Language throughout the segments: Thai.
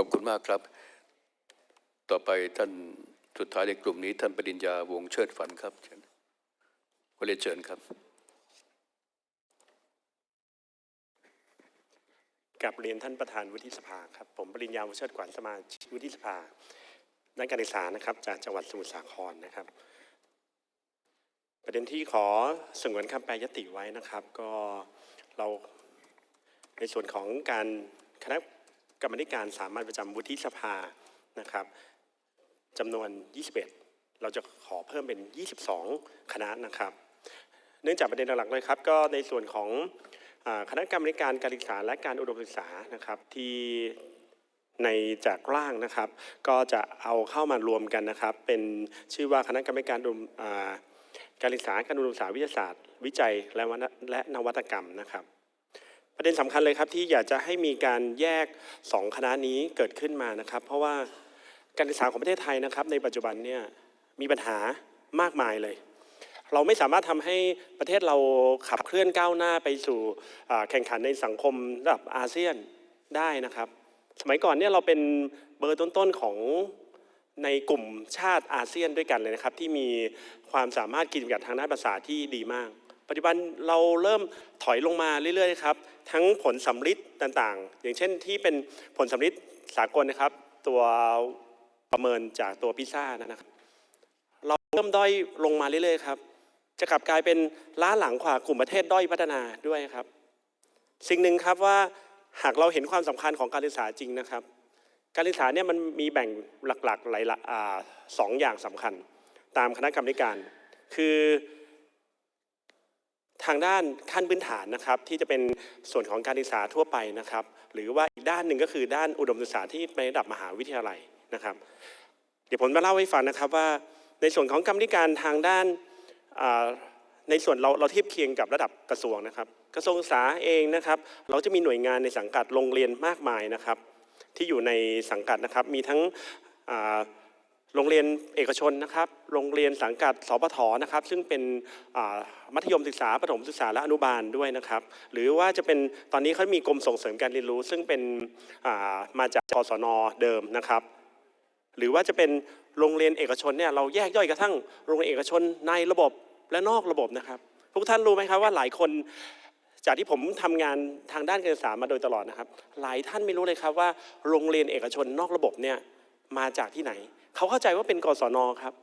อบคุณมากครับ ต่อไปท่านสุดท้ายในกลุ่มนี้ ท่านปริญญาวงเชิดฝันครับเชิญขอเรียนเชิญครับกับเรียนท่านประธานวุฒิสภาครับผมปริญญาวุฒิเชิดขวัญสมาชิกวุฒิสภาด้านการศึกษานะครับ จากจังหวัดสมุทรสาครนะครับ ประเด็นที่ขอสงวนคำแปลยติไว้นะครับ ก็เราในส่วนของการคณะ กรรมาธิการสามัญประจำวุฒิสภานะครับจำนวน 21 เราจะขอเพิ่มเป็น 22 คณะนะครับ เนื่องจากประเด็นหลักๆเลยครับ ก็ในส่วนของคณะกรรมาธิการการศึกษาและการอุดมศึกษานะครับที่ในจากร่างนะครับ ก็จะเอาเข้ามารวมกันนะครับ เป็นชื่อว่าคณะกรรมการดมอ่าการศึกษาการอุดมศึกษาวิทยาศาสตร์ วิจัยและและนวัตกรรมนะครับ ประเด็นสำคัญเลยครับที่อยากจะให้มีการแยกสองคณะนี้เกิดขึ้นมานะครับ เพราะว่าการศึกษาของประเทศไทยนะครับ ในปัจจุบันเนี่ยมีปัญหามากมายเลย เราไม่สามารถทำให้ประเทศเราขับเคลื่อนก้าวหน้าไปสู่แข่งขันในสังคมระดับอาเซียนได้นะครับ สมัยก่อนเนี่ยเราเป็นเบอร์ต้นๆของในกลุ่มชาติอาเซียนด้วยกันเลยนะครับ ที่มีความสามารถกิจการทางด้านภาษาที่ดีมาก ปัจจุบันเราเริ่มถอยลงมาเรื่อยๆครับทั้งผลสำลิดต่างๆ อย่างเช่นที่เป็นผลสำลิดสากลนะครับ ตัวประเมินจากตัวพิซซ่านะครับ เราเริ่มด้อยลงมาเรื่อยๆครับจะกลับกลายเป็นล้าหลังกว่ากลุ่มประเทศด้อยพัฒนาด้วยครับ สิ่งหนึ่งครับว่าหากเราเห็นความสำคัญของการศึกษาจริงนะครับ การศึกษาเนี่ยมันมีแบ่งหลักๆหลายสองอย่างสำคัญ ตามคณะกรรมการ คือางด้านขั้นพื้นฐานนะครับที่จะเป็นส่วนของการศึกษาทั่วไปนะครับ หรือว่าอีกด้านหนึ่งก็คือด้านอุดมศึกษาที่ในระดับมหาวิทยาลัยนะครับ เดี๋ยวผมมาเล่าให้ฟังนะครับว่าในส่วนของกรรมธิการทางด้านในส่วนเราเราเทียบเคียงกับระดับกระทรวงนะครับ กระทรวงศึกษาเองนะครับ เราจะมีหน่วยงานในสังกัดโรงเรียนมากมายนะครับ ที่อยู่ในสังกัดนะครับมีทั้ง โรงเรียนเอกชนนะครับ โรงเรียนสังกัดสปทนะครับ ซึ่งเป็นมัธยมศึกษา ประถมศึกษา และอนุบาลด้วยนะครับ หรือว่าจะเป็นตอนนี้เขามีกรมส่งเสริมการเรียนรู้ ซึ่งเป็นามาจากกศนเดิมนะครับ หรือว่าจะเป็นโรงเรียนเอกชนเนี่ยเราแยกย่อยกระทั่งโรงเรียนเอกชนในระบบและนอกระบบนะครับ ทุกท่านรู้ไหมครับว่าหลายคนจากที่ผมทำงานทางด้านการศึกษามาโดยตลอดนะครับ หลายท่านไม่รู้เลยครับว่าโรงเรียนเอกชนนอกระบบเนี่ย มาจากที่ไหน เขาเข้าใจว่าเป็นกศนครับ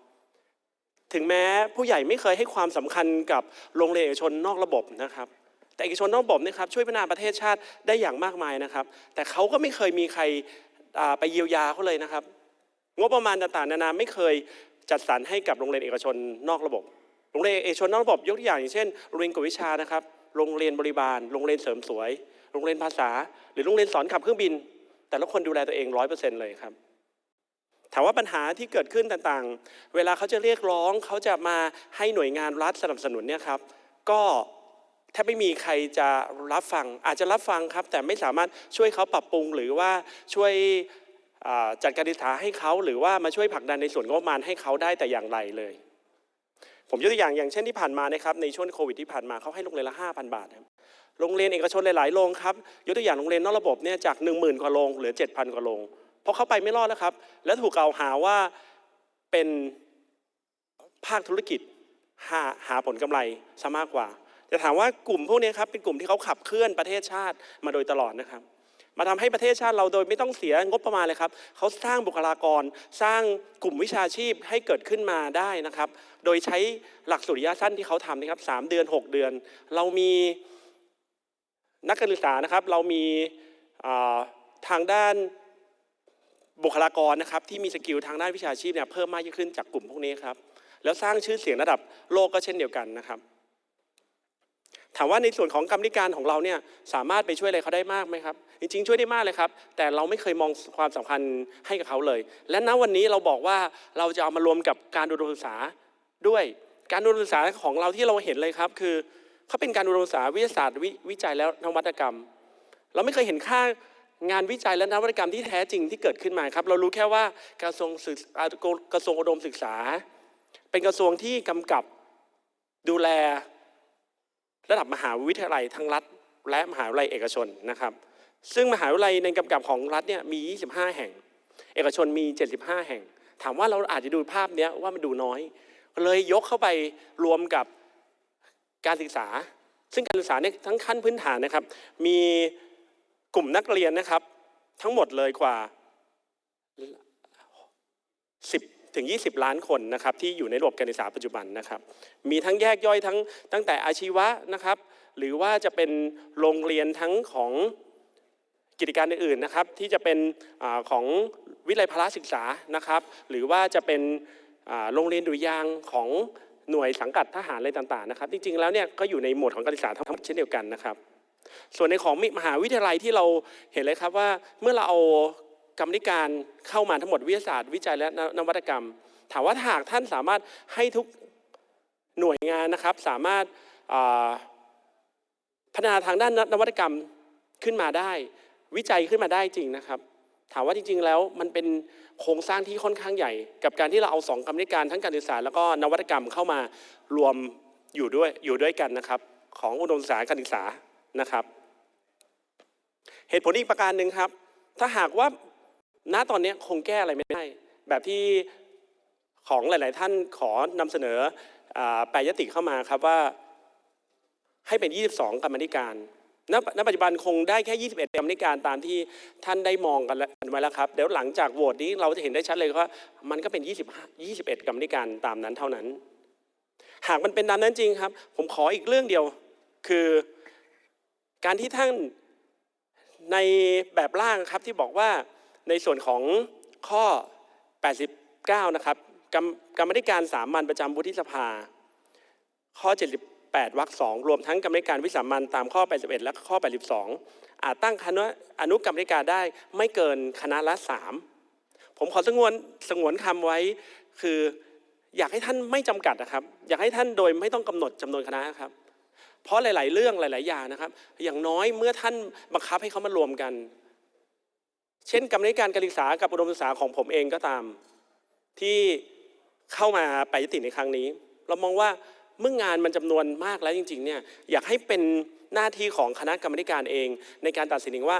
ถึงแม้ผู้ใหญ่ไม่เคยให้ความสำคัญกับโรงเรียนเอกชนนอกระบบนะครับ แต่เอกชนนอกระบบเนะครับช่วยพัฒนาประเทศชาติได้อย่างมากมายนะครับ แต่เขาก็ไม่เคยมีใครไปเยียวยาเขาเลยนะครับ งบประมาณต่างๆนานาไม่เคยจัดสรรให้กับโรงเรียนเอกชนนอกระบบ โรงเรียนเอกชนนอกระบบยกตัวอย่างอย่างเช่นโรงเรียนกวดวิชานะครับ โรงเรียนบริบาล โรงเรียนเสริมสวย โรงเรียนภาษา หรือโรงเรียนสอนขับเครื่องบิน แต่ละคนดูแลตัวเองร้อยเปอร์เซ็นต์เลยครับามว่าปัญหาที่เกิดขึ้นต่างๆ เวลาเขาจะเรียกร้องเขาจะมาให้หน่วยงานรัฐสนับสนุนเนี่ยครับ ก็แทบไม่มีใครจะรับฟัง อาจจะรับฟังครับ แต่ไม่สามารถช่วยเขาปรับปรุงหรือว่าช่วยจัดการศึกษาให้เขาหรือว่ามาช่วยผลักดันในส่วนงบประมาณให้เขาได้แต่อย่างไรเลย ผมยกตัวอย่างอย่างเช่นที่ผ่านมานะครับในช่วงโควิดที่ผ่านมาเขาให้โรงเรียนละ5,000 บาทครับโรงเรียนเอกชนหลายๆโรงครับยกตัวอย่างโรงเรียนนอกระบบเนี่ยจาก 1 0,000 กว่าโรงเหลือ 7,000 กว่าโรง ราะเขาไปไม่รอดแล้วครับ และถูกกล่าวหาว่าเป็นภาคธุรกิจหาหาผลกำไรซะมากกว่า จะถามว่ากลุ่มพวกนี้ครับเป็นกลุ่มที่เขาขับเคลื่อนประเทศชาติมาโดยตลอดนะครับ มาทำให้ประเทศชาติเราโดยไม่ต้องเสียงบประมาณเลยครับเขาสร้างบุคลากร สร้างกลุ่มวิชาชีพให้เกิดขึ้นมาได้นะครับ โดยใช้หลักสูตรระยะสั้นที่เขาทำนะครับสามเดือน 6 เดือน เรามีนักการศึกษานะครับ เรามีทางด้าน บุคลากรนะครับที่มีสกิลทางด้านวิชาชีพเนี่ยเพิ่มมากยิ่งขึ้นจากกลุ่มพวกนี้ครับแล้วสร้างชื่อเสียงระดับโลกก็เช่นเดียวกันนะครับถามว่าในส่วนของกรรมธิการของเราเนี่ยสามารถไปช่วยอะไรเขาได้มากไหมครับ จริง ๆ ช่วยได้มากเลยครับ แต่เราไม่เคยมองความสำคัญให้กับเขาเลย และณวันนี้เราบอกว่าเราจะเอามารวมกับการอุดมศึกษาด้วยการอุดมศึกษาของเราที่เราเห็นเลยครับ คือเขาเป็นการอุดมศึกษาวิทยาศาสตร์วิวิจัยและนวัตกรรม เราไม่เคยเห็นค่า งานวิจัยและนวัตกรรมที่แท้จริงที่เกิดขึ้นมาครับ เรารู้แค่ว่ากระทรวงศึกกระทรวงอุดมศึกษา เป็นกระทรวงที่กำกับดูแลระดับมหาวิทยาลัยทั้งรัฐ และมหาวิทยาลัยเอกชนนะครับ ซึ่งมหาวิทยาลัยในกำกับของรัฐเนี่ยมี 25 แห่ง เอกชนมี 75 แห่ง ถามว่าเราอาจจะดูภาพเนี้ยว่ามันดูน้อย เลยยกเข้าไปรวมกับการศึกษา ซึ่งการศึกษาเนี่ยทั้งขั้นพื้นฐานนะครับ มี กลุ่มนักเรียนนะครับ ทั้งหมดเลยกว่า 10ถึง20 ล้านคนนะครับที่อยู่ในระบบการศึกษาปัจจุบันนะครับ มีทั้งแยกย่อยทั้งตั้งแต่อาชีวะนะครับ หรือว่าจะเป็นโรงเรียนทั้งของกิจการอื่นๆนะครับ ที่จะเป็นอของวิทยาลัยพละศึกษานะครับ หรือว่าจะเป็นโรงเรียนดุริยางของหน่วยสังกัดทหารอะไรต่างๆนะครับ จริงๆแล้วเนี่ยก็อยู่ในหมวดของการศึกษาทั้งหมดเช่นเดียวกันนะครับ ส่วนในของมหาวิทยาลัยที่เราเห็นเลยครับว่าเมื่อเราเอากรรมธิการเข้ามาทั้งหมดวิทยาศาสตร์วิจัยและนวัตกรรม ถามว่าหากท่านสามารถให้ทุกหน่วยงานนะครับ สามารถาพัฒนาทางด้านนวัตกรรมขึ้นมาได้ วิจัยขึ้นมาได้จริงนะครับ ถามว่าจริง ๆ แล้วมันเป็นโครงสร้างที่ค่อนข้างใหญ่ กับการที่เราเอาสองกรรมธิการทั้งการศึกษาแล้วก็นวัตกรรมเข้ามารวมอยู่ด้วยอยู่ด้วยกันนะครับ ของอุดมศึกษาการศึกษา นะครับ เหตุผลอีกประการหนึ่งครับ ถ้าหากว่าณตอนนี้คงแก้อะไรไม่ได้ แบบที่ของหลาย ๆ ท่านขอนำเสนอแปรยติเข้ามาครับว่าให้เป็น 22 กรรมธิการณปัจจุบันคงได้แค่ 21 กรรมธิการตามที่ท่านได้มองกันไว้แล้วครับเดี๋ยวหลังจากโหวตนี้เราจะเห็นได้ชัดเลยว่ามันก็เป็น25 21 กรรมธิการตามนั้นเท่านั้น หากมันเป็นตามนั้นจริงครับ ผมขออีกเรื่องเดียวคือ การที่ท่านในแบบร่างครับที่บอกว่าในส่วนของข้อ 89 นะครับกรรมกรมธิการสามัญประจำวุฒิสภา ข้อ 78วรรคสองรวมทั้งกรรมธิการวิสามัญตามข้อ 81 และข้อ 82 อาจตั้งคณะอนุกรรมธิการได้ไม่เกินคณะละ3ผมขอสงวนสงวนคำไว้คืออยากให้ท่านไม่จำกัดนะครับ อยากให้ท่านโดยไม่ต้องกำหนดจำนวนคณะครับ เพราะหลาย ๆ เรื่องหลาย ๆ อย่างนะครับ อย่างน้อยเมื่อท่านบังคับให้เขามารวมกัน เช่นกรรมธิการการศึกษากับอุดมศึกษาของผมเองก็ตาม ที่เข้ามาไปยติในครั้งนี้ เรามองว่าเมื่องานมันจำนวนมากแล้วจริง ๆ เนี่ยอยากให้เป็นหน้าที่ของคณะกรรมการเอง ในการตัดสินเองว่า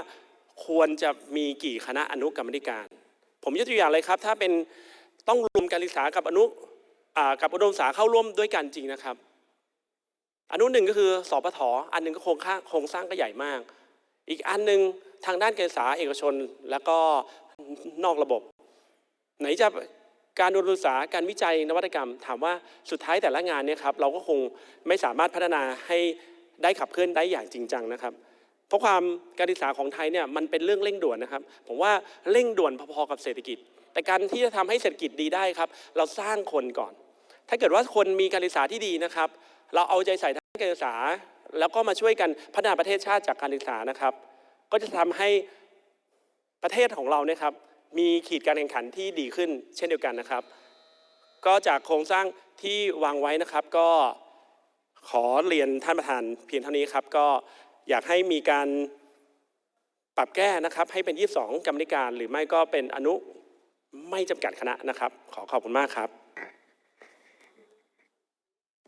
ควรจะมีกี่คณะอนุกรรมการ ผมยกตัวอย่างเลยครับ ถ้าเป็นต้องรวมการศึกษากับอนุกับอุดมศึกษาเข้าร่วมด้วยกันจริงนะครับ อันนู้นหนึ่งก็คือสอปทอันหนึ่งก็โครงข้างโครงสร้างก็ใหญ่มาก อีกอันหนึ่งทางด้านการศึกษาเอกชนแล้วก็นอกระบบ ไหนจะการอุดมศึกษาการวิจัยนวัตกรรม ถามว่าสุดท้ายแต่ละงานเนี่ยครับเราก็คงไม่สามารถพัฒนาให้ได้ขับเคลื่อนได้อย่างจริงจังนะครับ เพราะความการศึกษาของไทยเนี่ยมันเป็นเรื่องเร่งด่วนนะครับ ผมว่าเร่งด่วนพอๆกับเศรษฐกิจ แต่การที่จะทำให้เศรษฐกิจดีได้ครับ เราสร้างคนก่อน ถ้าเกิดว่าคนมีการศึกษาที่ดีนะครับ เราเอาใจใส่ทางการศึกษา แล้วก็มาช่วยกันพัฒนาประเทศชาติจากการศึกษานะครับ ก็จะทำให้ประเทศของเราเนี่ยครับมีขีดการแข่งขันที่ดีขึ้นเช่นเดียวกันนะครับ ก็จากโครงสร้างที่วางไว้นะครับ ก็ขอเรียนท่านประธานเพียงเท่านี้ครับ ก็อยากให้มีการปรับแก้นะครับ ให้เป็น 22 กรรมธิการ หรือไม่ก็เป็นอนุไม่จำกัดคณะนะครับ ขอขอบคุณมากครับ